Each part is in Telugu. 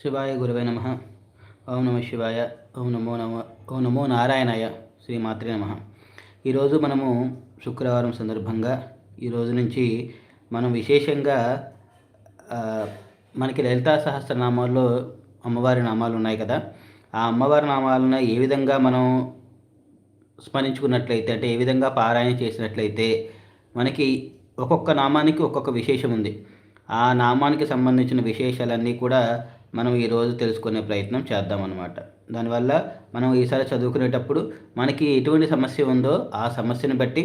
శివాయ గురువే నమ. ఓం నమ శివాయ ఓం నమో నమ ఓం నమో నారాయణాయ శ్రీ మాత్రే నమ. ఈరోజు మనము శుక్రవారం సందర్భంగా ఈరోజు నుంచి మనం విశేషంగా మనకి లలితా సహస్రనామాల్లో అమ్మవారి నామాలు ఉన్నాయి కదా. ఆ అమ్మవారి నామాలను ఏ విధంగా మనం స్మరించుకున్నట్లయితే అంటే ఏ విధంగా పారాయణ చేసినట్లయితే మనకి ఒక్కొక్క నామానికి ఒక్కొక్క విశేషం ఉంది. ఆ నామానికి సంబంధించిన విశేషాలన్నీ కూడా మనం ఈరోజు తెలుసుకునే ప్రయత్నం చేద్దామన్నమాట. దానివల్ల మనం ఈసారి చదువుకునేటప్పుడు మనకి ఎటువంటి సమస్య ఉందో ఆ సమస్యను బట్టి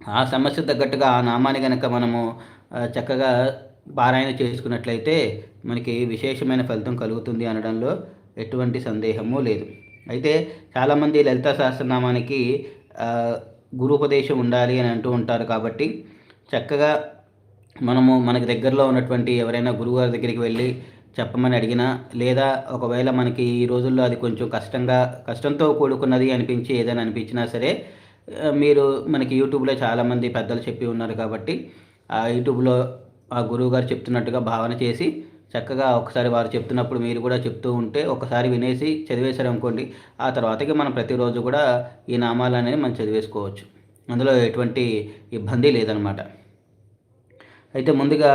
ఆ సమస్య తగ్గట్టుగా ఆ నామాన్ని కనుక మనము చక్కగా పారాయణ చేసుకున్నట్లయితే మనకి విశేషమైన ఫలితం కలుగుతుంది అనడంలో ఎటువంటి సందేహము లేదు. అయితే చాలామంది లలిత సహస్రనామానికి గురుపదేశం ఉండాలి అని అంటూ ఉంటారు కాబట్టి చక్కగా మనము మనకి దగ్గరలో ఉన్నటువంటి ఎవరైనా గురువుగారి దగ్గరికి వెళ్ళి చెప్పమని అడిగినా లేదా ఒకవేళ మనకి ఈ రోజుల్లో అది కొంచెం కష్టంగా కష్టంతో కూడుకున్నది అనిపించి ఏదైనా అనిపించినా సరే మీరు మనకి యూట్యూబ్లో చాలామంది పెద్దలు చెప్పి ఉన్నారు కాబట్టి ఆ యూట్యూబ్లో ఆ గురువు గారు చెప్తున్నట్టుగా భావన చేసి చక్కగా ఒకసారి వారు చెప్తున్నప్పుడు మీరు కూడా చెప్తూ ఉంటే ఒకసారి వినేసి చదివేశారు అనుకోండి ఆ తర్వాతకి మనం ప్రతిరోజు కూడా ఈ నామాలు అనేవి మనం చదివేసుకోవచ్చు. అందులో ఎటువంటి ఇబ్బంది లేదనమాట. అయితే ముందుగా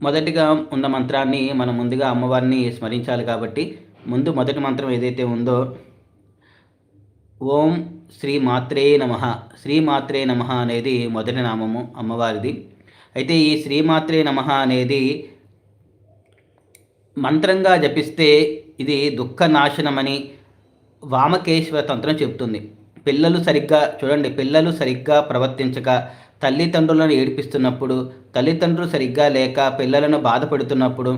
మొదటిగా ఉన్న మంత్రాన్ని మనం ముందుగా అమ్మవారిని స్మరించాలి కాబట్టి ముందు మొదటి మంత్రం ఏదైతే ఉందో ఓం శ్రీ మాత్రే నమ. శ్రీ మాత్రే నమ అనేది మొదటి నామము అమ్మవారిది. అయితే ఈ శ్రీమాత్రే నమ అనేది మంత్రంగా జపిస్తే ఇది దుఃఖ నాశనమని వామకేశ్వర తంత్రం చెప్తుంది పిల్లలు సరిగ్గా చూడండి పిల్లలు సరిగ్గా ప్రవర్తించక తల్లిదండ్రులను ఏడిపిస్తున్నప్పుడు తల్లిదండ్రులు సరిగ్గా లేక పిల్లలను బాధపడుతున్నప్పుడు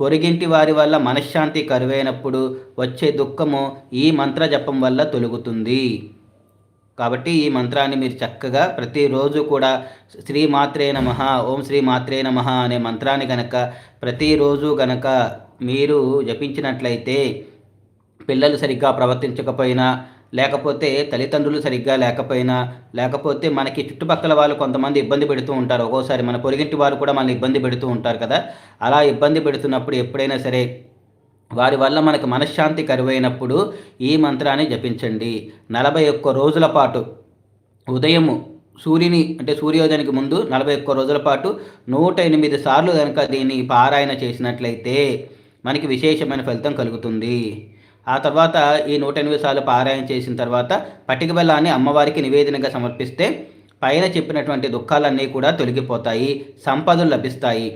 పొరిగింటి వారి వల్ల మనశ్శాంతి కరువైనప్పుడు వచ్చే దుఃఖము ఈ మంత్ర జపం వల్ల తొలుగుతుంది. కాబట్టి ఈ మంత్రాన్ని మీరు చక్కగా ప్రతిరోజు కూడా శ్రీ మాత్రే నమ ఓం శ్రీ మాత్రే నమ అనే మంత్రాన్ని గనక ప్రతిరోజు గనక మీరు జపించినట్లయితే పిల్లలు సరిగ్గా ప్రవర్తించకపోయినా లేకపోతే తల్లిదండ్రులు సరిగ్గా లేకపోయినా లేకపోతే మనకి చుట్టుపక్కల వాళ్ళు కొంతమంది ఇబ్బంది పెడుతూ ఉంటారు. ఒక్కోసారి మన పొరిగింటి వారు కూడా మనల్ని ఇబ్బంది పెడుతూ ఉంటారు కదా. అలా ఇబ్బంది పెడుతున్నప్పుడు ఎప్పుడైనా సరే వారి వల్ల మనకు మనశ్శాంతి కరువైనప్పుడు ఈ మంత్రాన్ని జపించండి. నలభై ఒక్క రోజుల పాటు ఉదయము సూర్యుని అంటే సూర్యోదయానికి ముందు నలభై ఒక్క రోజుల పాటు నూట ఎనిమిది సార్లు కనుక దీన్ని పారాయణ చేసినట్లయితే మనకి విశేషమైన ఫలితం కలుగుతుంది. ఆ తర్వాత ఈ నూట ఎనిమిది సార్లు పారాయణ చేసిన తర్వాత పటిక బెల్లాన్ని అమ్మవారికి నివేదనగా సమర్పిస్తే పైన చెప్పినటువంటి దుఃఖాలన్నీ కూడా తొలగిపోతాయి సంపదలు లభిస్తాయి.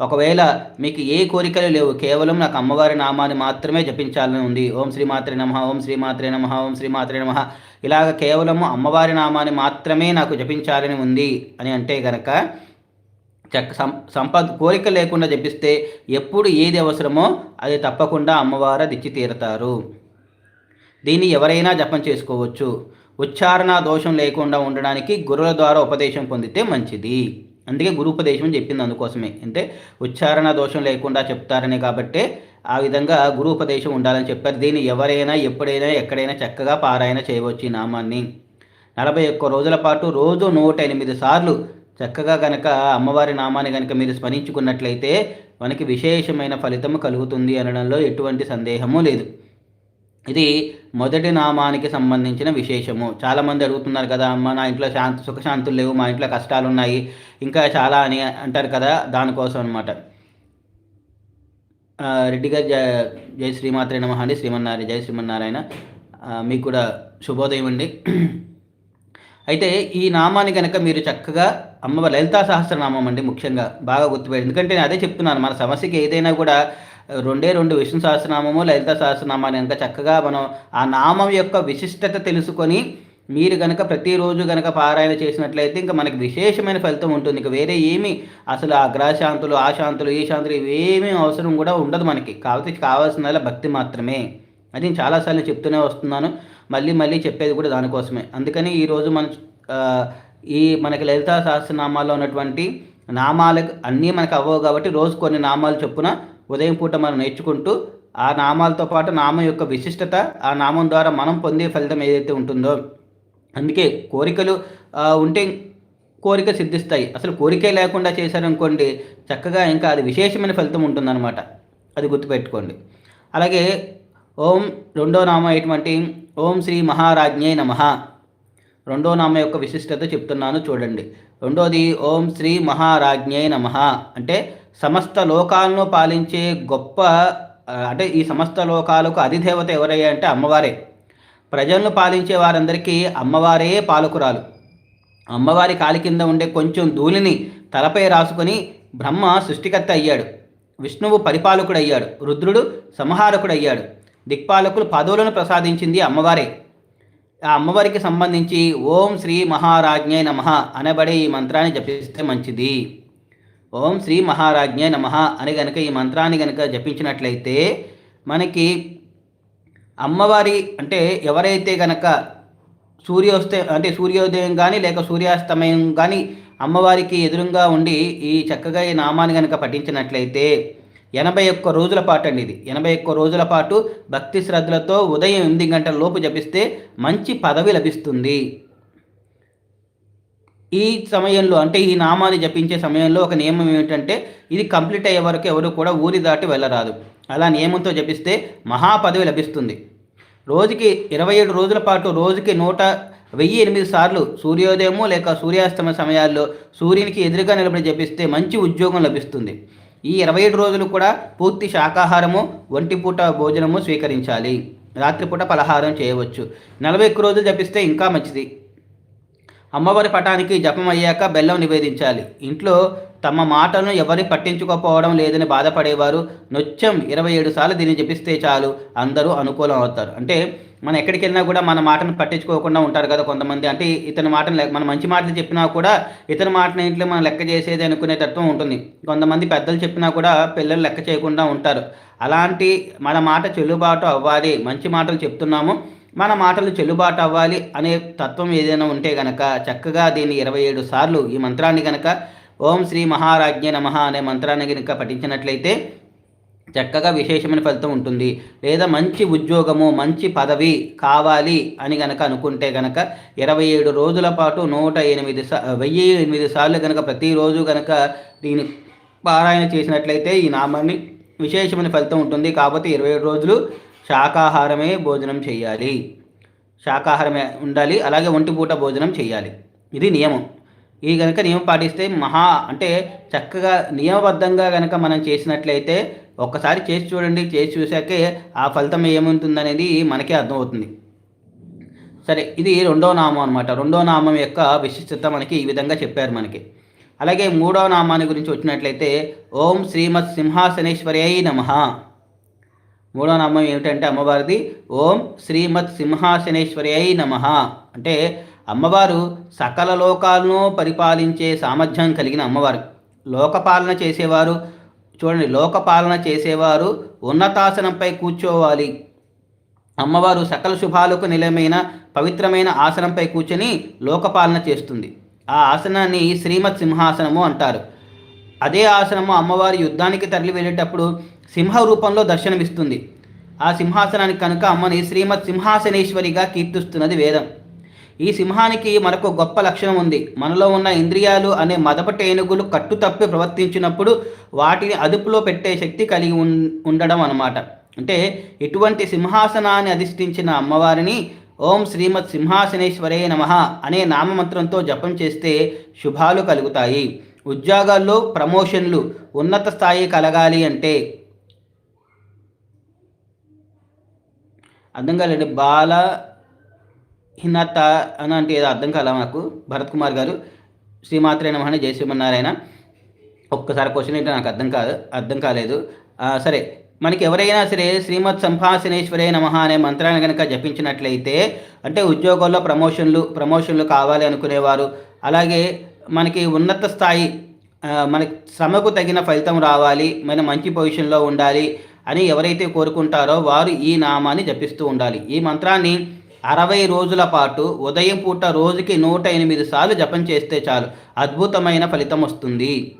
ఒకవేళ మీకు ఏ కోరికలు లేవు కేవలం నాకు అమ్మవారి నామాన్ని మాత్రమే జపించాలని ఉంది ఓం శ్రీ మాత్రే నమ ఓం శ్రీ మాత్రే నమ ఓం శ్రీ మాత్రే నమ ఇలాగ కేవలము అమ్మవారి నామాన్ని మాత్రమే నాకు జపించాలని ఉంది అని అంటే గనక చక్క సం సంపద కోరిక లేకుండా జపిస్తే ఎప్పుడు ఏది అవసరమో అది తప్పకుండా అమ్మవారు దిచ్చి తీరతారు. దీన్ని ఎవరైనా జపం చేసుకోవచ్చు. ఉచ్చారణ దోషం లేకుండా ఉండడానికి గురువుల ద్వారా ఉపదేశం పొందితే మంచిది. అందుకే గురు ఉపదేశం చెప్పింది అందుకోసమే. అంటే ఉచ్చారణ దోషం లేకుండా చెప్తారనే కాబట్టి ఆ విధంగా గురు ఉపదేశం ఉండాలని చెప్పారు. దీన్ని ఎవరైనా ఎప్పుడైనా ఎక్కడైనా చక్కగా పారాయణ చేయవచ్చు ఈ నామాన్ని. నలభై ఒక్క రోజుల పాటు రోజు నూట ఎనిమిది సార్లు చక్కగా కనుక అమ్మవారి నామాన్ని కనుక మీరు స్మరించుకున్నట్లయితే మనకి విశేషమైన ఫలితం కలుగుతుంది అనడంలో ఎటువంటి సందేహము లేదు. ఇది మొదటి నామానికి సంబంధించిన విశేషము. చాలామంది అడుగుతున్నారు కదా అమ్మ నా ఇంట్లో శాంతి సుఖశాంతులు లేవు మా ఇంట్లో కష్టాలు ఉన్నాయి ఇంకా చాలా అని అంటారు కదా దానికోసం అనమాట రెడ్డి గారు జయ జై శ్రీమాత్రే నమ అండి. శ్రీమన్నారాయణ జై శ్రీమన్నారాయణ. మీకు కూడా శుభోదయం అండి. అయితే ఈ నామాన్ని కనుక మీరు చక్కగా అమ్మవారి లలితా సహస్రనామం అండి ముఖ్యంగా బాగా గుర్తుపెట్టి. ఎందుకంటే నేను అదే చెప్తున్నాను మన సమస్యకి ఏదైనా కూడా రెండే రెండు విష్ణు సహస్రనామము లలిత సహస్రనామాన్ని కనుక చక్కగా మనం ఆ నామం యొక్క విశిష్టత తెలుసుకొని మీరు కనుక ప్రతిరోజు కనుక పారాయణ చేసినట్లయితే ఇంకా మనకి విశేషమైన ఫలితం ఉంటుంది. ఇంకా వేరే ఏమీ అసలు ఆ గ్రహశాంతులు ఆ శాంతులు ఈ శాంతులు ఇవేమీ అవసరం కూడా ఉండదు మనకి. కాబట్టి కావాల్సిన భక్తి మాత్రమే. అది నేను చాలాసార్లు చెప్తూనే వస్తున్నాను. మళ్ళీ మళ్ళీ చెప్పేది కూడా దానికోసమే. అందుకని ఈరోజు మన ఈ మనకి లలితా సహస్రనామాల్లో ఉన్నటువంటి నామాలకు అన్నీ మనకు అవ్వవు కాబట్టి రోజు కొన్ని నామాలు చొప్పున ఉదయం పూట మనం నేర్చుకుంటూ ఆ నామాలతో పాటు నామం యొక్క విశిష్టత ఆ నామం ద్వారా మనం పొందే ఫలితం ఏదైతే ఉంటుందో అందుకే కోరికలు ఉంటే కోరిక సిద్ధిస్తాయి. అసలు కోరికే లేకుండా చేశారనుకోండి చక్కగా ఇంకా అది విశేషమైన ఫలితం ఉంటుందన్నమాట. అది గుర్తుపెట్టుకోండి. అలాగే ఓం రెండో నామం అయినటువంటి ఓం శ్రీ మహారాజ్ఞే నమ. రెండో నామ యొక్క విశిష్టత చెప్తున్నాను చూడండి. రెండోది ఓం శ్రీ మహారాజ్ఞే నమ. అంటే సమస్త లోకాలను పాలించే గొప్ప అంటే ఈ సమస్త లోకాలకు అధిదేవత ఎవరయ్యా అంటే అమ్మవారే. ప్రజలను పాలించే వారందరికీ అమ్మవారే పాలకురాలు. అమ్మవారి కాలి కింద ఉండే కొంచెం ధూళిని తలపై రాసుకొని బ్రహ్మ సృష్టికర్త అయ్యాడు. విష్ణువు పరిపాలకుడు అయ్యాడు రుద్రుడు సంహారకుడు అయ్యాడు దిక్పాలకులు పదవులను ప్రసాదించింది అమ్మవారే. ఆ అమ్మవారికి సంబంధించి ఓం శ్రీ మహారాజ్ఞే నమ అనబడే ఈ మంత్రాన్ని జపిస్తే మంచిది. ఓం శ్రీ మహారాజ్ఞే నమ అని గనక ఈ మంత్రాన్ని గనక జపించినట్లయితే మనకి అమ్మవారి అంటే ఎవరైతే గనక సూర్యోస్తే అంటే సూర్యోదయం కానీ లేక సూర్యాస్తమయం కానీ అమ్మవారికి ఎదురుగా ఉండి ఈ చక్కగా ఈ నామాన్ని కనుక పఠించినట్లయితే ఎనభై ఒక్క రోజుల పాటు అండి ఇది. ఎనభై ఒక్క రోజుల పాటు భక్తి శ్రద్ధలతో ఉదయం ఎనిమిది గంటల లోపు జపిస్తే మంచి పదవి లభిస్తుంది. ఈ సమయంలో అంటే ఈ నామాన్ని జపించే సమయంలో ఒక నియమం ఏమిటంటే ఇది కంప్లీట్ అయ్యే వరకు ఎవరు కూడా ఊరి దాటి వెళ్ళరాదు. అలా నియమంతో జపిస్తే మహాపదవి లభిస్తుంది. రోజుకి ఇరవై ఏడు రోజుల పాటు రోజుకి నూట వెయ్యి ఎనిమిది సార్లు సూర్యోదయము లేక సూర్యాస్తమ సమయాల్లో సూర్యునికి ఎదురుగా నిలబడి జపిస్తే మంచి ఉద్యోగం లభిస్తుంది. ఈ ఇరవై ఏడు రోజులు కూడా పూర్తి శాకాహారము ఒంటిపూట భోజనము స్వీకరించాలి. రాత్రిపూట పలహారం చేయవచ్చు. నలభై ఒక్క రోజులు జపిస్తే ఇంకా మంచిది. అమ్మవారి పటానికి జపం అయ్యాక బెల్లం నివేదించాలి. ఇంట్లో తమ మాటలను ఎవరి పట్టించుకోకపోవడం లేదని బాధపడేవారు. నృత్యం ఇరవై ఏడు సార్లు దీన్ని జపిస్తే చాలు. అందరూ అనుకూలం అవుతారు. అంటే మనం ఎక్కడికి వెళ్ళినా కూడా మన మాటను పట్టించుకోకుండా ఉంటారు కదా కొంతమంది. అంటే ఇతని మాటను మన మంచి మాటలు చెప్పినా కూడా ఇతని మాటను ఇంట్లో మనం లెక్క చేసేది అనుకునే తత్వం ఉంటుంది. కొంతమంది పెద్దలు చెప్పినా కూడా పిల్లలు లెక్క చేయకుండా ఉంటారు. అలాంటి మన మాట చెల్లుబాటు అవ్వాలి మంచి మాటలు చెప్తున్నాము మన మాటలు చెల్లుబాటు అవ్వాలి అనే తత్వం ఏదైనా ఉంటే గనక చక్కగా దీన్ని ఇరవై ఏడు సార్లు ఈ మంత్రాన్ని గనక ఓం శ్రీ మహారాజ్ఞ నమ అనే మంత్రాన్ని కనుక పఠించినట్లయితే చక్కగా విశేషమైన ఫలితం ఉంటుంది. లేదా మంచి ఉద్యోగము మంచి పదవి కావాలి అని గనక అనుకుంటే గనక ఇరవై ఏడు రోజుల పాటు నూట ఎనిమిది సా వెయ్యి ఎనిమిది సార్లు కనుక ప్రతిరోజు కనుక దీని పారాయణ చేసినట్లయితే ఈ నామాన్ని విశేషమైన ఫలితం ఉంటుంది. కాబట్టి ఇరవై ఏడు రోజులు శాకాహారమే భోజనం చేయాలి. శాకాహారమే ఉండాలి. అలాగే ఒంటిపూట భోజనం చేయాలి. ఇది నియమం. ఈ కనుక నియమం పాటిస్తే మహా అంటే చక్కగా నియమబద్ధంగా కనుక మనం చేసినట్లయితే ఒక్కసారి చేసి చూడండి చేసి చూశాకే ఆ ఫలితం ఏముంటుందనేది మనకే అర్థమవుతుంది. సరే ఇది రెండో నామం అనమాట రెండో నామం యొక్క విశిష్టత మనకి ఈ విధంగా చెప్పారు మనకి. అలాగే మూడో నామాన్ని గురించి వచ్చినట్లయితే ఓం శ్రీమత్ సింహాసనేశ్వరి నమ. మూడో నామం ఏమిటంటే అమ్మవారిది ఓం శ్రీమత్ సింహాసనేశ్వరి నమ. అంటే అమ్మవారు సకల లోకాలను పరిపాలించే సామర్థ్యం కలిగిన అమ్మవారు. లోకపాలన చేసేవారు చూడండి లోకపాలన చేసేవారు ఉన్నతాసనంపై కూర్చోవాలి. అమ్మవారు సకల శుభాలకు నిలయమైన పవిత్రమైన ఆసనంపై కూర్చొని లోకపాలన చేస్తుంది. ఆ ఆసనాన్ని శ్రీమత్ సింహాసనము అంటారు. అదే ఆసనము అమ్మవారి యుద్ధానికి తరలి వెళ్ళేటప్పుడు సింహ రూపంలో దర్శనమిస్తుంది. ఆ సింహాసనానికి కనుక అమ్మని శ్రీమత్ సింహాసనేశ్వరిగా కీర్తిస్తున్నది వేదం. ఈ సింహానికి మరొక గొప్ప లక్షణం ఉంది. మనలో ఉన్న ఇంద్రియాలు అనే మదపటి ఏనుగులు కట్టుతప్పి ప్రవర్తించినప్పుడు వాటిని అదుపులో పెట్టే శక్తి కలిగి ఉండడం అనమాట అంటే ఇటువంటి సింహాసనాన్ని అధిష్ఠించిన అమ్మవారిని ఓం శ్రీమత్ సింహాసనేశ్వరే నమ అనే నామమంత్రంతో జపం చేస్తే శుభాలు కలుగుతాయి. ఉద్యోగాల్లో ప్రమోషన్లు ఉన్నత స్థాయి కలగాలి అంటే అర్థం కాలేండి బాల హిన్నత్త అని అంటే ఏదో అర్థం కాలా నాకు భరత్ కుమార్ గారు. శ్రీమాత్రే నమని జయ శ్రీమన్నారాయణ ఒక్కసారి క్వశ్చన్ ఏంటో నాకు అర్థం కాదు అర్థం కాలేదు. సరే మనకి ఎవరైనా సరే శ్రీమద్ సంభాసనేశ్వరే నమ అనే మంత్రాన్ని కనుక జపించినట్లయితే అంటే ఉద్యోగాల్లో ప్రమోషన్లు ప్రమోషన్లు కావాలి అనుకునేవారు. అలాగే మనకి ఉన్నత స్థాయి మనకి శ్రమకు తగిన ఫలితం రావాలి మన మంచి పొజిషన్లో ఉండాలి అని ఎవరైతే కోరుకుంటారో వారు ఈ నామాన్ని జపిస్తూ ఉండాలి. ఈ మంత్రాన్ని అరవై రోజుల పాటు ఉదయం పూట రోజుకి నూట ఎనిమిది సార్లు జపం చేస్తే చాలు. అద్భుతమైన ఫలితం వస్తుంది.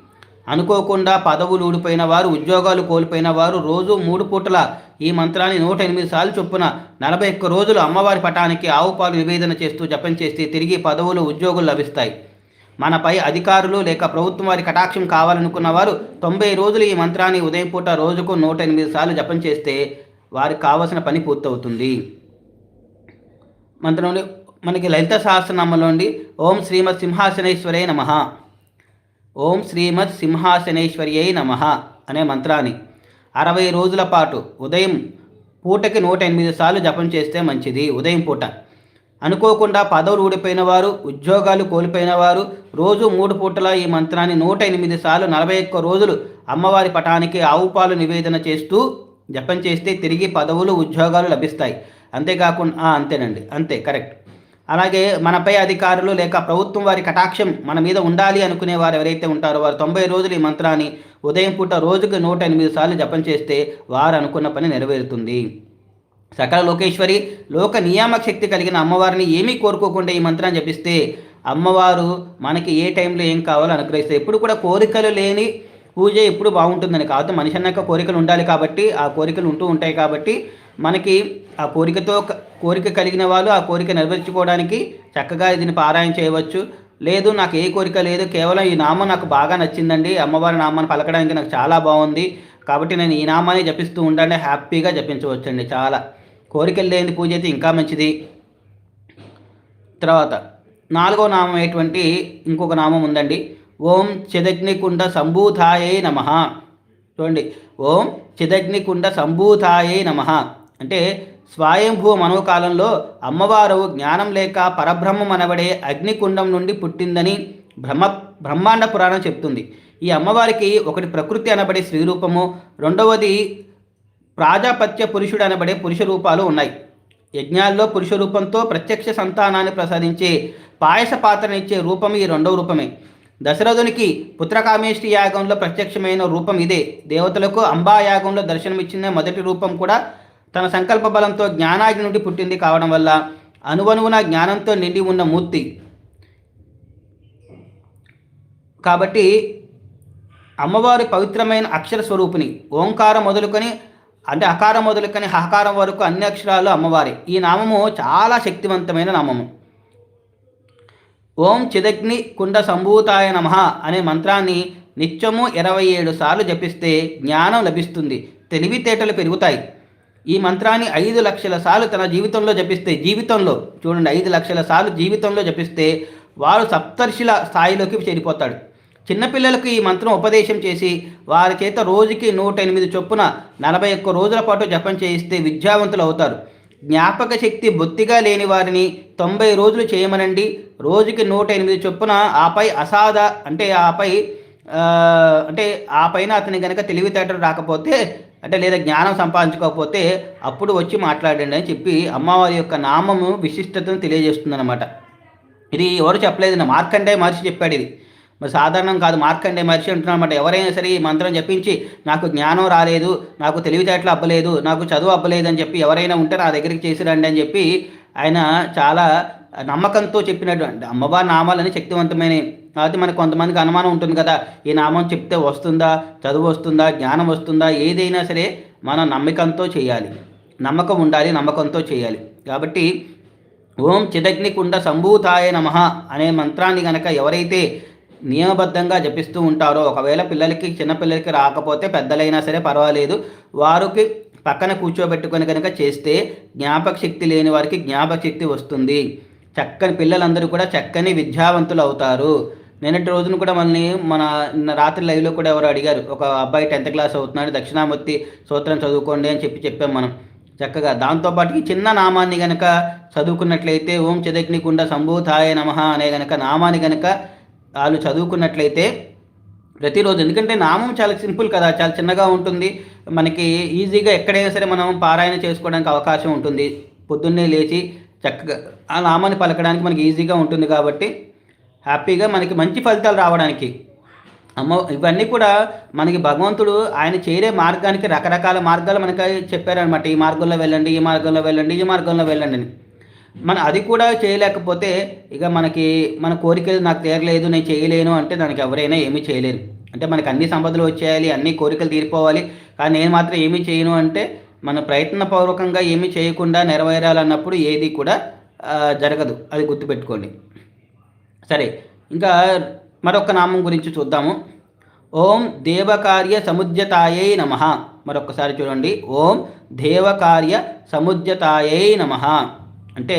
అనుకోకుండా పదవులు ఊడిపోయిన వారు ఉద్యోగాలు కోల్పోయిన వారు రోజు మూడు పూటల ఈ మంత్రాన్ని నూట ఎనిమిది సార్లు చొప్పున నలభై ఒక్క రోజులు అమ్మవారి పటానికి ఆవు పాలు నివేదన చేస్తూ జపం చేస్తే తిరిగి పదవులు ఉద్యోగులు లభిస్తాయి. మనపై అధికారులు లేక ప్రభుత్వం వారి కటాక్షం కావాలనుకున్న వారు తొంభై రోజులు ఈ మంత్రాన్ని ఉదయం పూట రోజుకు నూట ఎనిమిది సార్లు జపం చేస్తే వారికి కావలసిన పని పూర్తవుతుంది. మంత్రంలో మనకి లలిత సహస్రనామంలో ఉండి ఓం శ్రీమత్ సింహాసనేశ్వరే నమ. ఓం శ్రీమత్ సింహాసనేశ్వర్యై నమ అనే మంత్రాన్ని అరవై రోజుల పాటు ఉదయం పూటకి నూట ఎనిమిది సార్లు జపం చేస్తే మంచిది ఉదయం పూట. అనుకోకుండా పదవులు ఊడిపోయిన వారు ఉద్యోగాలు కోల్పోయిన వారు రోజు మూడు పూటల ఈ మంత్రాన్ని నూట ఎనిమిది సార్లు నలభై ఒక్క రోజులు అమ్మవారి పటానికి ఆవుపాలు నివేదన చేస్తూ జపం చేస్తే తిరిగి పదవులు ఉద్యోగాలు లభిస్తాయి. అంతేకాకుండా అంతేనండి. అంతే కరెక్ట్. అలాగే మనపై అధికారులు లేక ప్రభుత్వం వారి కటాక్షం మన మీద ఉండాలి అనుకునే వారు ఎవరైతే ఉంటారో వారు తొంభై రోజులు ఈ మంత్రాన్ని ఉదయం పూట రోజుకు నూట ఎనిమిది సార్లు జపం చేస్తే వారు అనుకున్న పని నెరవేరుతుంది. సకల లోకేశ్వరి లోక నియామక శక్తి కలిగిన అమ్మవారిని ఏమీ కోరుకోకుండా ఈ మంత్రాన్ని జపిస్తే అమ్మవారు మనకి ఏ టైంలో ఏం కావాలో అనుగ్రహిస్తే ఎప్పుడు కూడా కోరికలు లేని పూజ ఎప్పుడు బాగుంటుందని కాదు. మనిషి అన్నాక కోరికలు ఉండాలి కాబట్టి ఆ కోరికలు ఉంటూ ఉంటాయి కాబట్టి మనకి ఆ కోరికతో కోరిక కలిగిన వాళ్ళు ఆ కోరిక నెరవేర్చుకోవడానికి చక్కగా దీన్ని పారాయణ చేయవచ్చు. లేదు నాకు ఏ కోరిక లేదు కేవలం ఈ నామం నాకు బాగా నచ్చిందండి అమ్మవారి నామాన్ని పలకడానికి నాకు చాలా బాగుంది. కాబట్టి నేను ఈ నామాన్ని జపిస్తూ ఉండండి హ్యాపీగా జపించవచ్చండి చాలా. కోరికలు లేని పూజ అయితే ఇంకా మంచిది. తర్వాత నాలుగో నామం అయినటువంటి ఇంకొక నామం ఉందండి. ఓం చిదగ్నికుండ సంభూతాయే నమ. చూడండి ఓం చిదగ్నికుండ సంభూతాయే నమ. అంటే స్వయంభూ మనోకాలంలో అమ్మవారు జ్ఞానం లేక పరబ్రహ్మం అనబడే అగ్నికుండం నుండి పుట్టిందని బ్రహ్మ బ్రహ్మాండ పురాణం చెప్తుంది. ఈ అమ్మవారికి ఒకటి ప్రకృతి అనబడే స్త్రీ రూపము రెండవది ప్రాజాపత్య పురుషుడు అనబడే పురుష రూపాలు ఉన్నాయి. యజ్ఞాల్లో పురుష రూపంతో ప్రత్యక్ష సంతానాన్ని ప్రసాదించే పాయస పాత్రనిచ్చే రూపం ఈ రెండవ రూపమే. దశరథునికి పుత్రకామేష్టి యాగంలో ప్రత్యక్షమైన రూపం ఇదే. దేవతలకు అంబా యాగంలో దర్శనమిచ్చిన మొదటి రూపం కూడా తన సంకల్ప బలంతో జ్ఞానాగ్ని నుండి పుట్టింది కావడం వల్ల అనువనువున జ్ఞానంతో నిండి ఉన్న మూర్తి. కాబట్టి అమ్మవారి పవిత్రమైన అక్షర స్వరూపిణి ఓంకారం మొదలుకొని అంటే అకారం మొదలుకొని హకారం వరకు అన్ని అక్షరాలు అమ్మవారి. ఈ నామము చాలా శక్తివంతమైన నామము. ఓం చిదగ్ని కుండ సంభూతాయ నమ అనే మంత్రాన్ని నిత్యము ఇరవై ఏడు సార్లు జపిస్తే జ్ఞానం లభిస్తుంది. తెలివితేటలు పెరుగుతాయి. ఈ మంత్రాన్ని ఐదు లక్షల సార్లు తన జీవితంలో జపిస్తే జీవితంలో చూడండి ఐదు లక్షల సార్లు జీవితంలో జపిస్తే వారు సప్తర్షిల స్థాయిలోకి చేరిపోతాడు. చిన్నపిల్లలకు ఈ మంత్రం ఉపదేశం చేసి వారి చేత రోజుకి నూట ఎనిమిది చొప్పున నలభై ఒక్క రోజుల పాటు జపం చేయిస్తే విద్యావంతులు అవుతారు. జ్ఞాపక శక్తి బొత్తిగా లేని వారిని తొంభై రోజులు చేయమనండి. రోజుకి నూట ఎనిమిది చొప్పున ఆపై అసాధ అంటే ఆపై అంటే ఆ పైన అతని కనుక తెలివితేటలు రాకపోతే అంటే లేదా జ్ఞానం సంపాదించుకోకపోతే అప్పుడు వచ్చి మాట్లాడండి అని చెప్పి అమ్మవారి యొక్క నామము విశిష్టతను తెలియజేస్తుంది అనమాట ఇది ఎవరు చెప్పలేదు మార్కండే మహర్షి చెప్పాడు ఇది. మరి సాధారణం కాదు మార్కండే మహర్షి అంటున్నమాట ఎవరైనా సరే ఈ మంత్రం జపించి నాకు జ్ఞానం రాలేదు నాకు తెలివితేటలు అబ్బలేదు నాకు చదువు అబ్బలేదు అని చెప్పి ఎవరైనా ఉంటే నా దగ్గరికి చేసిరండి అని చెప్పి ఆయన చాలా నమ్మకంతో చెప్పినటువంటి అమ్మవారి నామాలని శక్తివంతమైన అది మనకు కొంతమందికి అనుమానం ఉంటుంది కదా ఈ నామం చెప్తే వస్తుందా చదువు వస్తుందా జ్ఞానం వస్తుందా ఏదైనా సరే మనం నమ్మకంతో చేయాలి. నమ్మకం ఉండాలి నమ్మకంతో చేయాలి. కాబట్టి ఓం చిదగ్నికుండ సంభూతాయ నమ అనే మంత్రాన్ని గనక ఎవరైతే నియమబద్ధంగా జపిస్తూ ఉంటారో ఒకవేళ పిల్లలకి చిన్నపిల్లలకి రాకపోతే పెద్దలైనా సరే పర్వాలేదు. వారికి పక్కన కూర్చోబెట్టుకొని కనుక చేస్తే జ్ఞాపక శక్తి లేని వారికి జ్ఞాపక శక్తి వస్తుంది. చక్కని పిల్లలందరూ కూడా చక్కని విద్యావంతులు అవుతారు. నిన్నటి రోజున కూడా మనల్ని మన రాత్రి లైవ్లో కూడా ఎవరు అడిగారు. ఒక అబ్బాయి టెన్త్ క్లాస్ అవుతున్నాడు దక్షిణామూర్తి సూత్రం చదువుకోండి అని చెప్పి చెప్పాం మనం. చక్కగా దాంతోపాటుకి చిన్న నామాన్ని గనక చదువుకున్నట్లయితే ఓం చదగ్నికుండ సంభూతాయ నమ అనే గనక నామాన్ని గనక వాళ్ళు చదువుకున్నట్లయితే ప్రతిరోజు ఎందుకంటే నామం చాలా సింపుల్ కదా చాలా చిన్నగా ఉంటుంది. మనకి ఈజీగా ఎక్కడైనా సరే మనం పారాయణ చేసుకోవడానికి అవకాశం ఉంటుంది. పొద్దున్నే లేచి చక్కగా ఆ నామాన్ని పలకడానికి మనకి ఈజీగా ఉంటుంది కాబట్టి హ్యాపీగా మనకి మంచి ఫలితాలు రావడానికి. అమ్మ ఇవన్నీ కూడా మనకి భగవంతుడు ఆయన చేరే మార్గానికి రకరకాల మార్గాలు మనకి చెప్పారనమాట ఈ మార్గంలో వెళ్ళండి ఈ మార్గంలో వెళ్ళండి ఈ మార్గంలో వెళ్ళండి అని. మన అది కూడా చేయలేకపోతే ఇక మనకి మన కోరికలు నాకు తీరలేదు నేను చేయలేను అంటే దానికి ఎవరైనా ఏమీ చేయలేరు. అంటే మనకి అన్ని సంపదలు వచ్చేయాలి అన్ని కోరికలు తీరిపోవాలి. కానీ నేను మాత్రం ఏమీ చేయను అంటే మన ప్రయత్నపూర్వకంగా ఏమీ చేయకుండా నెరవేరాలన్నప్పుడు ఏది కూడా జరగదు. అది గుర్తుపెట్టుకోండి. సరే ఇంకా మరొక నామం గురించి చూద్దాము. ఓం దేవకార్య సముద్యతాయై నమ. మరొకసారి చూడండి. ఓం దేవకార్య సముద్యతాయై నమ. అంటే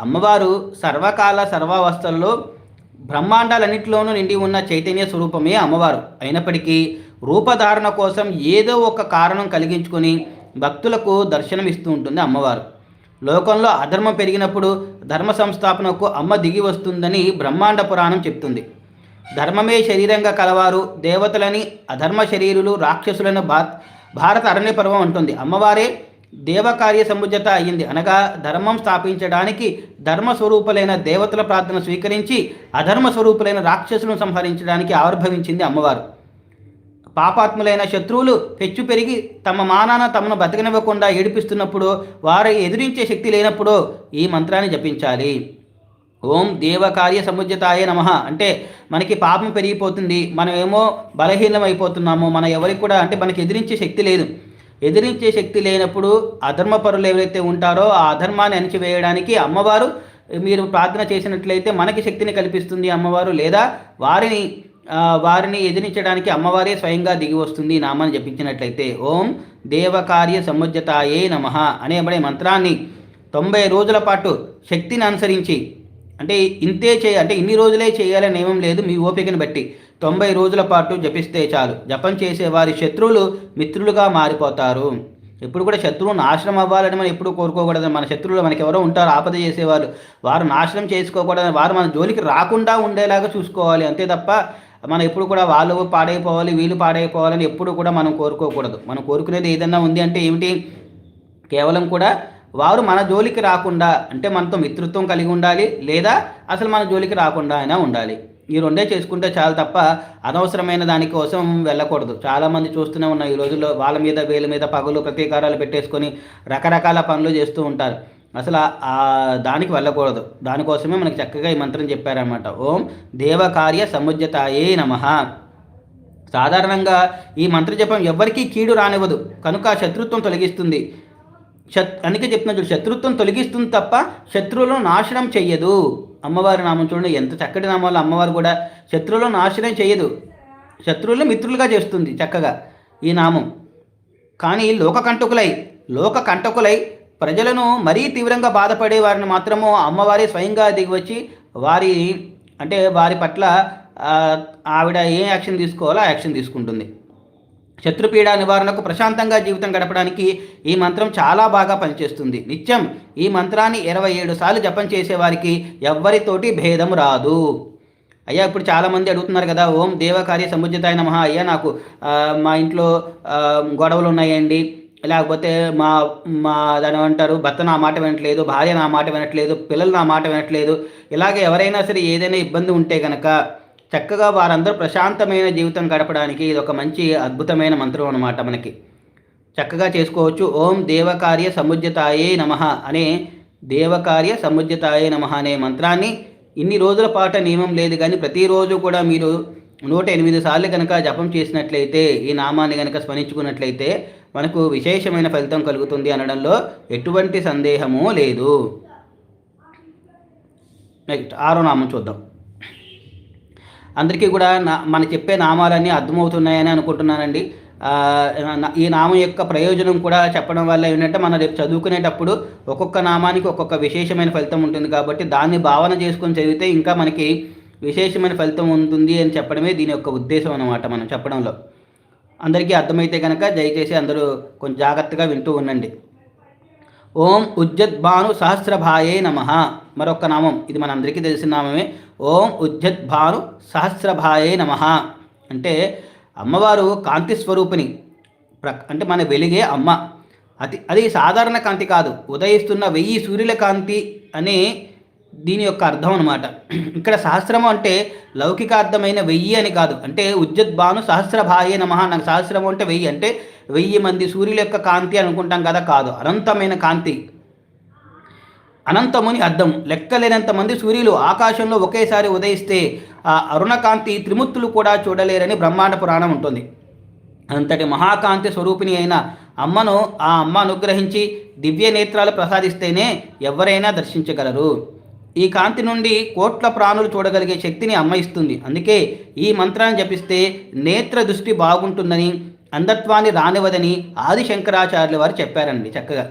అమ్మవారు సర్వకాల సర్వావస్థల్లో బ్రహ్మాండాలన్నింటిలోనూ నిండి ఉన్న చైతన్య స్వరూపమే అమ్మవారు. అయినప్పటికీ రూపధారణ కోసం ఏదో ఒక కారణం కలిగించుకొని భక్తులకు దర్శనమిస్తూ ఉంటుంది అమ్మవారు. లోకంలో అధర్మం పెరిగినప్పుడు ధర్మ సంస్థాపనకు అమ్మ దిగి వస్తుందని బ్రహ్మాండ పురాణం చెప్తుంది. ధర్మమే శరీరంగా కలవారు దేవతలని అధర్మ శరీరులు రాక్షసులను భారత అరణ్య పర్వం అంటుంది. అమ్మవారే దేవకార్య సముజత అయ్యింది. అనగా ధర్మం స్థాపించడానికి ధర్మ స్వరూపులైన దేవతల ప్రార్థన స్వీకరించి అధర్మ స్వరూపులైన రాక్షసులను సంహరించడానికి ఆవిర్భవించింది అమ్మవారు. పాపాత్ములైన శత్రువులు హెచ్చు పెరిగి తమ మానాన తమను బతకనివ్వకుండా ఏడిపిస్తున్నప్పుడు వారు ఎదిరించే శక్తి లేనప్పుడు ఈ మంత్రాన్ని జపించాలి. ఓం దేవకార్య సముజ్జతాయ నమ. అంటే మనకి పాపం పెరిగిపోతుంది మనమేమో బలహీనం అయిపోతున్నాము మన ఎవరికి కూడా అంటే మనకి ఎదిరించే శక్తి లేదు. ఎదిరించే శక్తి లేనప్పుడు అధర్మపరులు ఎవరైతే ఉంటారో ఆ అధర్మాన్ని అణిచివేయడానికి అమ్మవారు మీరు ప్రార్థన చేసినట్లయితే మనకి శక్తిని కల్పిస్తుంది అమ్మవారు లేదా వారిని వారిని ఎదిరించడానికి అమ్మవారే స్వయంగా దిగి వస్తుంది నామాన్ని జపించినట్లయితే. ఓం దేవకార్య సముజ్జతాయే నమ అనేబడే మంత్రాన్ని తొంభై రోజుల పాటు శక్తిని అనుసరించి అంటే ఇంతే చేయ అంటే ఇన్ని రోజులే చేయాలని నియమం లేదు మీ ఓపికను బట్టి తొంభై రోజుల పాటు జపిస్తే చాలు. జపం చేసే వారి శత్రువులు మిత్రులుగా మారిపోతారు. ఎప్పుడు కూడా శత్రువు నాశనం అవ్వాలని మనం ఎప్పుడు కోరుకోకూడదు. మన శత్రువులు మనకి ఎవరో ఉంటారు ఆపద చేసేవారు వారు నాశనం చేసుకోకూడదని వారు మన జోలికి రాకుండా ఉండేలాగా చూసుకోవాలి. అంతే తప్ప మనం ఎప్పుడు కూడా వాళ్ళు పాడైపోవాలి వీళ్ళు పాడైపోవాలని ఎప్పుడు కూడా మనం కోరుకోకూడదు. మనం కోరుకునేది ఏదన్నా ఉంది అంటే ఏమిటి? కేవలం కూడా వారు మన జోలికి రాకుండా అంటే మనతో మిత్రత్వం కలిగి ఉండాలి లేదా అసలు మన జోలికి రాకుండా అయినా ఉండాలి. ఈ రెండే చేసుకుంటే చాలా తప్ప అనవసరమైన దానికోసం వెళ్ళకూడదు. చాలామంది చూస్తూనే ఉన్నాయి ఈ రోజుల్లో వాళ్ళ మీద వీళ్ళ మీద పగులు ప్రతీకారాలు పెట్టేసుకొని రకరకాల పనులు చేస్తూ ఉంటారు. అసలు ఆ దానికి వెళ్ళకూడదు. దానికోసమే మనకి చక్కగా ఈ మంత్రం చెప్పారనమాట ఓం దేవకార్య సముజ్జతాయే నమ. సాధారణంగా ఈ మంత్ర జపం ఎవరికీ కీడు రానివ్వదు. కనుక శత్రుత్వం తొలగిస్తుంది. శత్ అందుకే చెప్తున్నా చూడు శత్రుత్వం తొలగిస్తుంది తప్ప శత్రువులను నాశనం చెయ్యదు. అమ్మవారి నామం చూడండి ఎంత చక్కటి నామాలు అమ్మవారు కూడా శత్రువులను నాశనం చేయదు శత్రువులను మిత్రులుగా చేస్తుంది చక్కగా ఈ నామం. కానీ లోక కంటకులై లోక కంటకులై ప్రజలను మరీ తీవ్రంగా బాధపడే వారిని మాత్రము అమ్మవారి స్వయంగా దిగివచ్చి వారి అంటే వారి పట్ల ఆవిడ ఏ యాక్షన్ తీసుకోవాలో ఆ యాక్షన్ తీసుకుంటుంది. శత్రుపీడ నివారణకు ప్రశాంతంగా జీవితం గడపడానికి ఈ మంత్రం చాలా బాగా పనిచేస్తుంది. నిత్యం ఈ మంత్రాన్ని ఇరవై ఏడు సార్లు జపం చేసేవారికి ఎవ్వరితోటి భేదం రాదు. అయ్యా ఇప్పుడు చాలామంది అడుగుతున్నారు కదా ఓం దేవకార్య సముజ్జతాయ నమ. అయ్యా నాకు మా ఇంట్లో గొడవలు ఉన్నాయండి. లేకపోతే మా మా దానివంటారు భర్త నా మాట వినట్లేదు భార్య నా మాట వినట్లేదు పిల్లలు నా మాట వినట్లేదు. ఇలాగే ఎవరైనా సరే ఏదైనా ఇబ్బంది ఉంటే కనుక చక్కగా వారందరూ ప్రశాంతమైన జీవితం గడపడానికి ఇది ఒక మంచి అద్భుతమైన మంత్రం అనమాట మనకి. చక్కగా చేసుకోవచ్చు. ఓం దేవకార్య సముజ్యతాయే నమ అనే దేవకార్య సముజ్యతాయే నమ అనే మంత్రాన్ని ఇన్ని రోజుల పాట నియమం లేదు కానీ ప్రతిరోజు కూడా మీరు నూట ఎనిమిది సార్లు కనుక జపం చేసినట్లయితే ఈ నామాన్ని కనుక స్మరించుకున్నట్లయితే మనకు విశేషమైన ఫలితం కలుగుతుంది అనడంలో ఎటువంటి సందేహము లేదు. నెక్స్ట్ ఆరో నామం చూద్దాం. అందరికీ కూడా నా మన చెప్పే నామాలన్నీ అర్థమవుతున్నాయని అనుకుంటున్నానండి. ఈ నామం యొక్క ప్రయోజనం కూడా చెప్పడం వల్ల ఏంటంటే మనం రేపు చదువుకునేటప్పుడు ఒక్కొక్క నామానికి ఒక్కొక్క విశేషమైన ఫలితం ఉంటుంది కాబట్టి దాన్ని భావన చేసుకొని చదివితే ఇంకా మనకి విశేషమైన ఫలితం ఉంటుంది అని చెప్పడమే దీని యొక్క ఉద్దేశం అనమాట మనం చెప్పడంలో. అందరికీ అర్థమైతే కనుక దయచేసి అందరూ కొంచెం జాగ్రత్తగా వింటూ ఉండండి. ఓం ఉజ్జద్భాను సహస్రభాయే నమ. మరొక నామం ఇది మనందరికీ తెలిసిన నామమే. ఓం ఉజ్జద్భాను సహస్రభాయే నమ. అంటే అమ్మవారు కాంతి స్వరూపిణి ప్ర అంటే మన వెలిగే అమ్మ. అది అది సాధారణ కాంతి కాదు. ఉదయిస్తున్న వెయ్యి సూర్యుల కాంతి అనే దీని యొక్క అర్థం అనమాట ఇక్కడ సహస్రము అంటే లౌకికార్థమైన వెయ్యి అని కాదు. అంటే ఉజ్జద్భాను సహస్రభాయే నమ నాకు సహస్రము అంటే వెయ్యి. అంటే వెయ్యి మంది సూర్యుల యొక్క కాంతి అనుకుంటాం కదా కాదు. అనంతమైన కాంతి. అనంతముని అర్థం. లెక్కలేనంత మంది సూర్యులు ఆకాశంలో ఒకేసారి ఉదయిస్తే ఆ అరుణకాంతి త్రిమూర్తులు కూడా చూడలేరని బ్రహ్మాండ పురాణం ఉంటుంది. అంతటి మహాకాంతి స్వరూపిణి అయిన అమ్మను ఆ అమ్మ అనుగ్రహించి దివ్య నేత్రాలు ప్రసాదిస్తేనే ఎవరైనా దర్శించగలరు. ఈ కాంతి నుండి కోట్ల ప్రాణులు చూడగలిగే శక్తిని అమ్మ ఇస్తుంది అందుకే ఈ మంత్రాన్ని జపిస్తే నేత్ర దృష్టి బాగుంటుందని అంధత్వాన్ని రానివ్వదని ఆదిశంకరాచార్యుల వారు చెప్పారండి చక్కగా.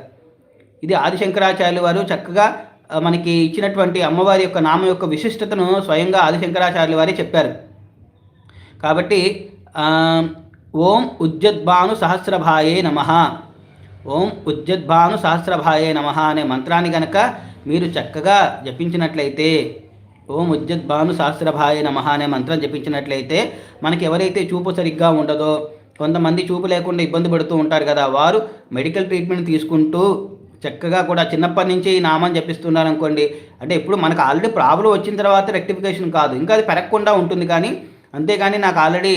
ఇది ఆదిశంకరాచార్యుల వారు చక్కగా మనకి ఇచ్చినటువంటి అమ్మవారి యొక్క నామ యొక్క విశిష్టతను స్వయంగా ఆదిశంకరాచార్యుల వారే చెప్పారు. కాబట్టి ఓం ఉజ్జద్భాను సహస్రభాయే నమ. ఓం ఉజ్జద్భాను సహస్రభాయే నమ అనే మంత్రాన్ని గనక మీరు చక్కగా జపించినట్లయితే ఓం ఉజ్జద్భాను శాస్త్రభాయ నమ అనే మంత్రం జపించినట్లయితే మనకి ఎవరైతే చూపు సరిగ్గా ఉండదో కొంతమంది చూపు లేకుండా ఇబ్బంది పడుతూ ఉంటారు కదా వారు మెడికల్ ట్రీట్మెంట్ తీసుకుంటూ చక్కగా కూడా చిన్నప్పటి నుంచి ఈ నామాన్ని జపిస్తున్నారు అనుకోండి అంటే ఇప్పుడు మనకు ఆల్రెడీ ప్రాబ్లం వచ్చిన తర్వాత రెక్టిఫికేషన్ కాదు ఇంకా అది పెరగకుండా ఉంటుంది కానీ అంతేగాని నాకు ఆల్రెడీ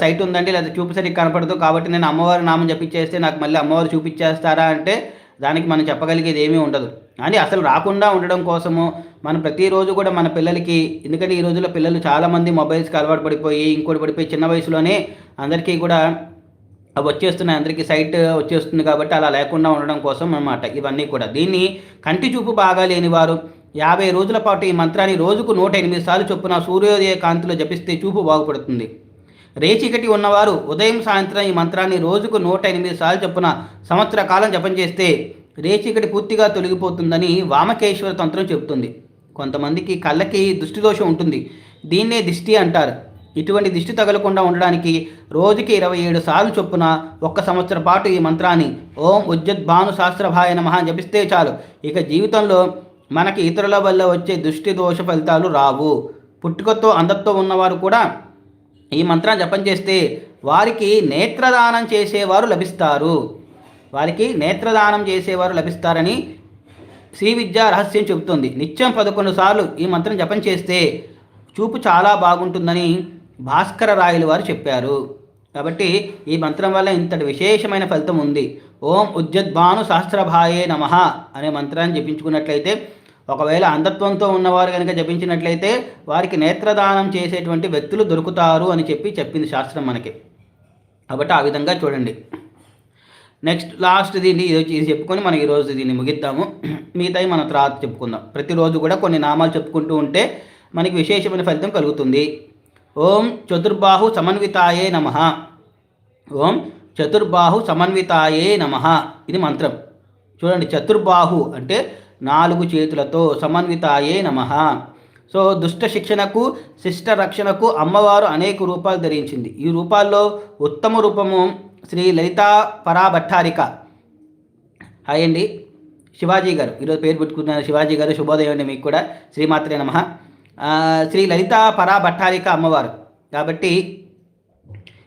సైట్ ఉందండి లేదా చూపు సరిగ్గా కనపడదు కాబట్టి నేను అమ్మవారి నామం జపించేస్తే నాకు మళ్ళీ అమ్మవారు చూపించేస్తారా అంటే దానికి మనం చెప్పగలిగేది ఏమీ ఉండదు. కానీ అసలు రాకుండా ఉండడం కోసము మనం ప్రతిరోజు కూడా మన పిల్లలకి ఎందుకంటే ఈ రోజుల్లో పిల్లలు చాలామంది మొబైల్స్కి అలవాటు పడిపోయి ఇంకోటి పడిపోయి చిన్న వయసులోనే అందరికీ కూడా అవి వచ్చేస్తున్నాయి. అందరికీ సైట్ వచ్చేస్తుంది కాబట్టి అలా లేకుండా ఉండడం కోసం అనమాట ఇవన్నీ కూడా. దీన్ని కంటి చూపు బాగా లేని వారు యాభై రోజుల పాటు ఈ మంత్రాన్ని రోజుకు నూట ఎనిమిది సార్లు చొప్పున సూర్యోదయ కాంతిలో జపిస్తే చూపు బాగుపడుతుంది. రేచికటి ఉన్నవారు ఉదయం సాయంత్రం ఈ మంత్రాన్ని రోజుకు నూట ఎనిమిది సార్లు చొప్పున సంవత్సర కాలం జపం చేస్తే రేచికటి పూర్తిగా తొలగిపోతుందని వామకేశ్వర తంత్రం చెబుతుంది. కొంతమందికి కళ్ళకి దృష్టి దోషం ఉంటుంది. దీన్నే దిష్టి అంటారు. ఇటువంటి దిష్టి తగలకుండా ఉండడానికి రోజుకి ఇరవై ఏడు సార్లు చొప్పున ఒక్క సంవత్సరం పాటు ఈ మంత్రాన్ని ఓం ఉజ్జద్భాను శాస్త్రభాయ నమ జపిస్తే చాలు. ఇక జీవితంలో మనకి ఇతరుల వల్ల వచ్చే దృష్టి దోష ఫలితాలు రావు. పుట్టుకతో అందత్తో ఉన్నవారు కూడా ఈ మంత్రాన్ని జపం చేస్తే వారికి నేత్రదానం చేసేవారు లభిస్తారు. వారికి నేత్రదానం చేసేవారు లభిస్తారని శ్రీ విద్యా రహస్యం చెబుతుంది. నిత్యం పదకొండు సార్లు ఈ మంత్రం జపం చేస్తే చూపు చాలా బాగుంటుందని భాస్కర రాయలు వారు చెప్పారు. కాబట్టి ఈ మంత్రం వల్ల ఇంతటి విశేషమైన ఫలితం ఉంది. ఓం ఉజ్జద్భాను సహస్రభాయే నమ అనే మంత్రాన్ని జపించుకున్నట్లయితే ఒకవేళ అంధత్వంతో ఉన్నవారు కనుక జపించినట్లయితే వారికి నేత్రదానం చేసేటువంటి వ్యక్తులు దొరుకుతారు అని చెప్పి చెప్పింది శాస్త్రం మనకి. కాబట్టి ఆ విధంగా చూడండి. నెక్స్ట్ లాస్ట్ దీన్ని ఇది చెప్పుకొని మనం ఈరోజు దీన్ని ముగిద్దాము. మిగతాయి మనం తర్వాత చెప్పుకుందాం. ప్రతిరోజు కూడా కొన్ని నామాలు చెప్పుకుంటూ ఉంటే మనకి విశేషమైన ఫలితం కలుగుతుంది. ఓం చతుర్బాహు సమన్వితాయే నమ. ఓం చతుర్బాహు సమన్వితాయే నమ. ఇది మంత్రం. చూడండి చతుర్బాహు అంటే నాలుగు చేతులతో సమన్వితాయే నమ. సో దుష్ట శిక్షణకు శిష్ట రక్షణకు అమ్మవారు అనేక రూపాలు ధరించింది. ఈ రూపాల్లో ఉత్తమ రూపము శ్రీ లలితా పరాభట్టారిక. హాయ్ అండి. శివాజీ గారు. ఈరోజు పేరు పెట్టుకున్నారు శివాజీ గారు. శుభోదయం అండి మీకు కూడా. శ్రీమాత్రే నమ. శ్రీ లలితా పరాభట్టారిక అమ్మవారు. కాబట్టి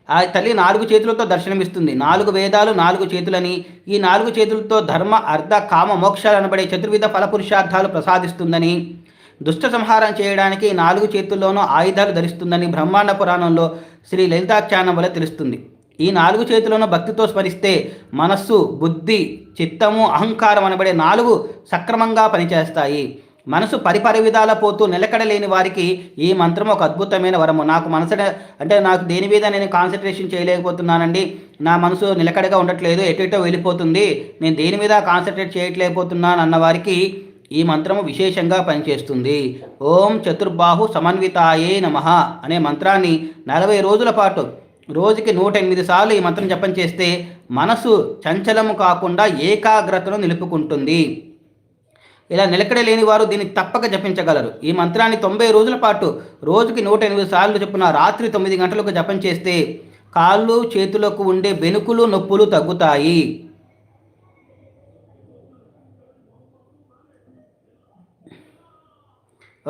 ఆ తల్లి నాలుగు చేతులతో దర్శనమిస్తుంది. నాలుగు వేదాలు నాలుగు చేతులని. ఈ నాలుగు చేతులతో ధర్మ అర్ధ కామ మోక్షాలు అనబడే చతుర్విధ ఫలపురుషార్థాలు ప్రసాదిస్తుందని దుష్ట సంహారం చేయడానికి నాలుగు చేతుల్లోనూ ఆయుధాలు ధరిస్తుందని బ్రహ్మాండ పురాణంలో శ్రీ లలితాఖ్యానం వల్ల తెలుస్తుంది. ఈ నాలుగు చేతులను భక్తితో స్మరిస్తే మనస్సు బుద్ధి చిత్తము అహంకారం అనబడే నాలుగు సక్రమంగా పనిచేస్తాయి. మనసు పరిపరి విధాల పోతూ నిలకడలేని వారికి ఈ మంత్రం ఒక అద్భుతమైన వరము. నాకు మనసు అంటే నాకు దేని మీద నేను కాన్సన్ట్రేషన్ చేయలేకపోతున్నానండి? నా మనసు నిలకడగా ఉండట్లేదు ఎటు వెళ్ళిపోతుంది. నేను దేని మీద కాన్సన్ట్రేట్ చేయట్లేకపోతున్నాను అన్న వారికి ఈ మంత్రము విశేషంగా పనిచేస్తుంది. ఓం చతుర్బాహు సమన్వితాయే నమ అనే మంత్రాన్ని నలభై రోజుల పాటు రోజుకి నూట ఎనిమిది సార్లు ఈ మంత్రం జపం చేస్తే మనసు చంచలము కాకుండా ఏకాగ్రతను నిలుపుకుంటుంది. ఇలా నిలకడ లేని వారు దీన్ని తప్పక జపించగలరు. ఈ మంత్రాన్ని తొంభై రోజుల పాటు రోజుకి నూట ఎనిమిది సార్లు చొప్పున రాత్రి తొమ్మిది గంటలకు జపం చేస్తే కాళ్ళు చేతులకు ఉండే బెనుకులు నొప్పులు తగ్గుతాయి.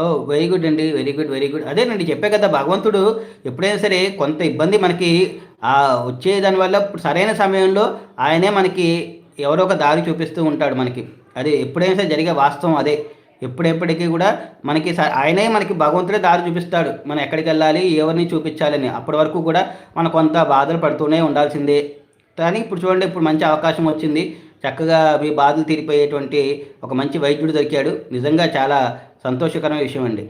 ఓ వెరీ గుడ్ అండి వెరీ గుడ్ వెరీ గుడ్. అదేనండి చెప్పే కదా భగవంతుడు ఎప్పుడైనా సరే కొంత ఇబ్బంది మనకి వచ్చే దానివల్ల సరైన సమయంలో ఆయనే మనకి ఎవరో ఒక దారి చూపిస్తూ ఉంటాడు మనకి. అది ఎప్పుడైనా సరే జరిగే వాస్తవం అదే. ఎప్పుడెప్పటికీ కూడా మనకి ఆయనే మనకి భగవంతుడే దారి చూపిస్తాడు. మనం ఎక్కడికి వెళ్ళాలి ఎవరిని చూపించాలని. అప్పటి వరకు కూడా మనం కొంత బాధలు పడుతూనే ఉండాల్సిందే. కానీ ఇప్పుడు చూడండి ఇప్పుడు మంచి అవకాశం వచ్చింది. చక్కగా మీ బాధలు తీరిపోయేటువంటి ఒక మంచి వైద్యుడు దొరికాడు. నిజంగా చాలా సంతోషకరమైన విషయం అండి.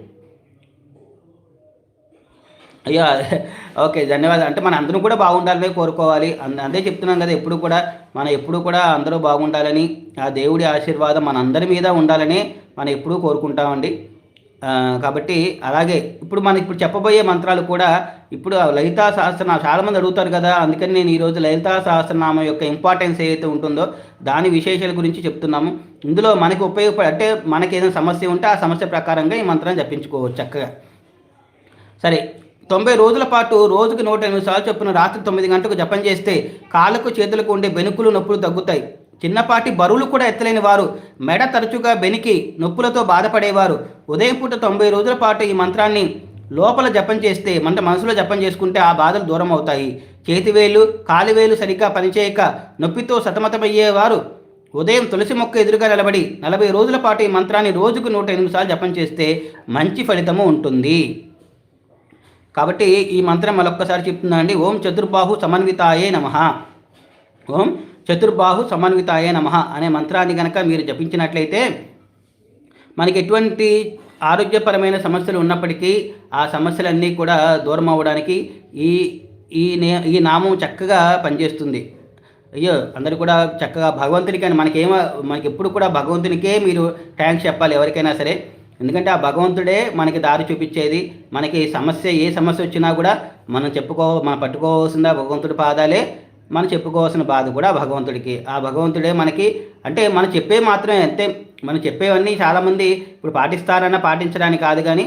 అయ్యో ఓకే ధన్యవాదాలు. అంటే మన అందరం కూడా బాగుండాలని కోరుకోవాలి. అదే చెప్తున్నాం కదా ఎప్పుడు కూడా మన ఎప్పుడు కూడా అందరూ బాగుండాలని ఆ దేవుడి ఆశీర్వాదం మన అందరి మీద ఉండాలని మనం ఎప్పుడూ కోరుకుంటామండి. కాబట్టి అలాగే ఇప్పుడు మనం ఇప్పుడు చెప్పబోయే మంత్రాలు కూడా ఇప్పుడు ఆ లలితా సహస్రనామం చాలామంది అడుగుతారు కదా అందుకని నేను ఈరోజు లలితా సహస్రనామం యొక్క ఇంపార్టెన్స్ ఏదైతే ఉంటుందో దాని విశేషాల గురించి చెప్తున్నాము. ఇందులో మనకి ఉపయోగపడే అంటే మనకి ఏదైనా సమస్య ఉంటే ఆ సమస్య ప్రకారంగా ఈ మంత్రాన్ని జపించుకోవచ్చు చక్కగా. సరే తొంభై రోజుల పాటు రోజుకి నూట ఎనిమిది సార్లు చొప్పున రాత్రి తొమ్మిది గంటలకు జపం చేస్తే కాళ్ళకు చేతులకు ఉండే బెనుకులు నొప్పులు తగ్గుతాయి. చిన్నపాటి బరువులు కూడా ఎత్తలేని వారు మెడ తరచుగా బెనికి నొప్పులతో బాధపడేవారు. ఉదయం పూట తొంభై రోజుల పాటు ఈ మంత్రాన్ని లోపల జపం చేస్తే మన మనసులో జపం చేసుకుంటే ఆ బాధలు దూరం అవుతాయి. చేతివేలు కాలివేలు సరిగ్గా పనిచేయక నొప్పితో సతమతమయ్యేవారు ఉదయం తులసి మొక్క ఎదురుగా నిలబడి నలభై రోజుల పాటు ఈ మంత్రాన్ని రోజుకు నూట ఎనిమిది సార్లు జపం చేస్తే మంచి ఫలితము ఉంటుంది. కాబట్టి ఈ మంత్రం మరొక్కసారి చెప్తుందండి. ఓం చతుర్బాహు సమన్వితాయే నమ. ఓం చతుర్బాహు సమన్వితాయే నమ అనే మంత్రాన్ని కనుక మీరు జపించినట్లయితే మనకి ఎటువంటి ఆరోగ్యపరమైన సమస్యలు ఉన్నప్పటికీ ఆ సమస్యలన్నీ కూడా దూరం అవ్వడానికి ఈ ఈ నే ఈ నామం చక్కగా పనిచేస్తుంది. అయ్యో అందరూ కూడా చక్కగా భగవంతునికి అని మనకేమో మనకి ఎప్పుడు కూడా భగవంతునికే మీరు థ్యాంక్స్ చెప్పాలి ఎవరికైనా సరే. ఎందుకంటే ఆ భగవంతుడే మనకి దారి చూపించేది. మనకి సమస్య ఏ సమస్య వచ్చినా కూడా మనం చెప్పుకో మనం పట్టుకోవాల్సిన భగవంతుడి పాదాలే. మనం చెప్పుకోవాల్సిన బాధ కూడా భగవంతుడికి. ఆ భగవంతుడే మనకి అంటే మనం చెప్పే మాత్రమే అంతే. మనం చెప్పేవన్నీ చాలామంది ఇప్పుడు పాటిస్తారన్నా పాటించడానికి కాదు కానీ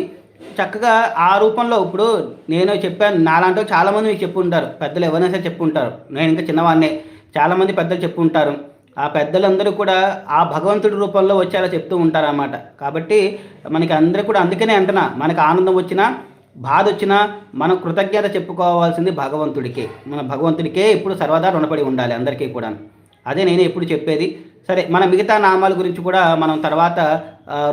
చక్కగా ఆ రూపంలో ఇప్పుడు నేను చెప్పాను నాలాంటి చాలామంది మీకు చెప్పుంటారు. పెద్దలు ఎవరైనా సరే చెప్పుంటారు. నేను ఇంకా చిన్నవాడినే. చాలామంది పెద్దలు చెప్పుంటారు. ఆ పెద్దలందరూ కూడా ఆ భగవంతుడి రూపంలో వచ్చేలా చెప్తూ ఉంటారన్నమాట. కాబట్టి మనకి అందరూ కూడా అందుకనే అంటున్నా మనకు ఆనందం వచ్చినా బాధ వచ్చినా మనం కృతజ్ఞత చెప్పుకోవాల్సింది భగవంతుడికే. మన భగవంతుడికే ఇప్పుడు సర్వదా రుణపడి ఉండాలి అందరికీ కూడా అదే నేను ఎప్పుడు చెప్పేది. సరే మన మిగతా నామాల గురించి కూడా మనం తర్వాత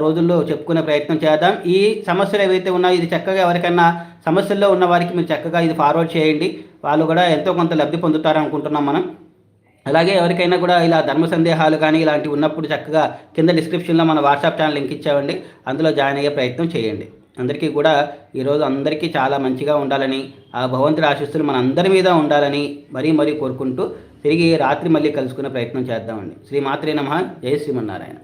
రోజుల్లో చెప్పుకునే ప్రయత్నం చేద్దాం. ఈ సమస్యలు ఏవైతే ఉన్నాయో ఇది చక్కగా ఎవరికైనా సమస్యల్లో ఉన్న వారికి మీరు చక్కగా ఇది ఫార్వర్డ్ చేయండి. వాళ్ళు కూడా ఎంతో కొంత లబ్ధి పొందుతారు అనుకుంటున్నాం మనం. అలాగే ఎవరికైనా కూడా ఇలా ధర్మ సందేహాలు కానీ ఇలాంటివి ఉన్నప్పుడు చక్కగా కింద డిస్క్రిప్షన్లో మన వాట్సాప్ ఛానల్ లింక్ ఇచ్చామండి అందులో జాయిన్ అయ్యే ప్రయత్నం చేయండి. అందరికీ కూడా ఈరోజు అందరికీ చాలా మంచిగా ఉండాలని ఆ భగవంతుడి ఆశిస్తులు మన అందరి మీద ఉండాలని మరీ మరీ కోరుకుంటూ తిరిగి రాత్రి మళ్ళీ కలుసుకునే ప్రయత్నం చేద్దామండి. శ్రీ మాత్రే నమ. జయ శ్రీమన్నారాయణ.